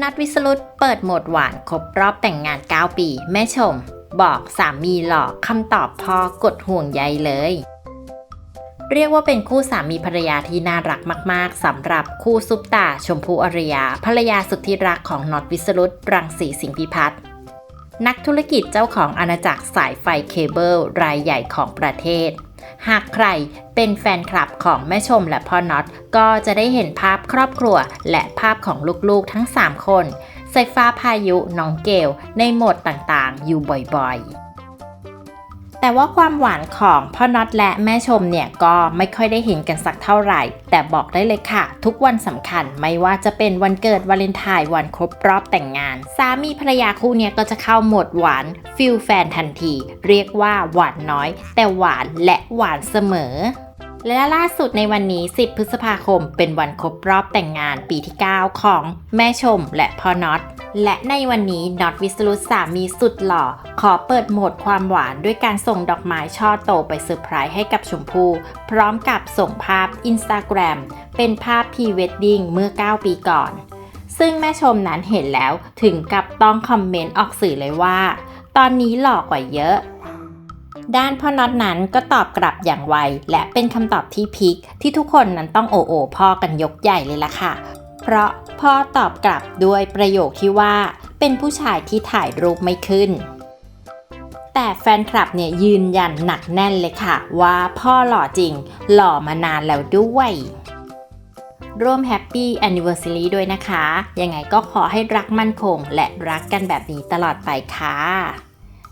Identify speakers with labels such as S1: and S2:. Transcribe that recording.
S1: นัดวิสรุตเปิดโหมดหวานครบรอบแต่งงาน 9 ปี แม่ชม บอกสามีหลอกคำตอบพอกดห่วงใยเลย เรียกว่าเป็นคู่สามีภรรยาที่น่ารักมาก ๆสำหรับคู่ซุปตาชมพูอารยา ภรรยาสุดที่รักของน็อตวิสรุตรังสีสิงห์พิพัฒน์นักธุรกิจเจ้าของอาณาจักรสายไฟเคเบิลรายใหญ่ของประเทศ หากใครเป็นแฟนคลับของแม่ชมและพ่อน็อต ก็จะได้เห็นภาพครอบครัว และภาพของลูกๆทั้ง 3 คนไซฟ้าพายุน้องเกลในโหมดต่างๆ อยู่บ่อยๆ แต่ว่าความหวานของพ่อน็อตและแม่ชมเนี่ยก็ไม่ค่อยได้เห็นกันสักเท่าไหร่ แต่บอกได้เลยค่ะ ทุกวันสำคัญไม่ว่าจะเป็นวันเกิดวาเลนไทน์วันครบรอบแต่งงาน สามีภรรยาคู่เนี่ยก็จะเข้าหมดหวานฟิลแฟนทันที เรียกว่าหวานน้อย แต่หวานและหวานเสมอ และล่าสุดในวันนี้ 10 พฤษภาคม เป็นวันครบรอบแต่งงานปีที่ 9 ของแม่ชมและพ่อน็อต และในวันนี้น็อตวิสรุตสามีสุดหล่อ ขอเปิดโหมดความหวานด้วยการส่งดอกไม้ช่อโตไปเซอร์ไพรส์ให้กับชมพู่ พร้อมกับส่งภาพ Instagram เป็นภาพพรีเวดดิ้งเมื่อ 9 ปีก่อน ซึ่งแม่ชมนั้นเห็นแล้วถึงกับต้องคอมเมนต์ออกสื่อเลยว่า ตอนนี้หล่อกว่าเยอะ ด้านพ่อน็อตนั้นก็ตอบกลับอย่างไว และเป็นคำตอบที่พิกที่ทุกคนนั้นต้องโอโอพ่อกันยกใหญ่เลยล่ะค่ะ เพราะพ่อตอบกลับด้วยประโยคที่ว่า เป็นผู้ชายที่ถ่ายรูปไม่ขึ้น แต่แฟนคลับเนี่ยยืนยันหนักแน่นเลยค่ะ ว่าพ่อหล่อจริง หล่อมานานแล้วด้วยร่วมแฮปปี้แอนนิเวอร์ซ y ด้วยนะคะ ยังไงก็ขอให้รักมั่นคง และรักกันแบบนี้ตลอดไปค่ะ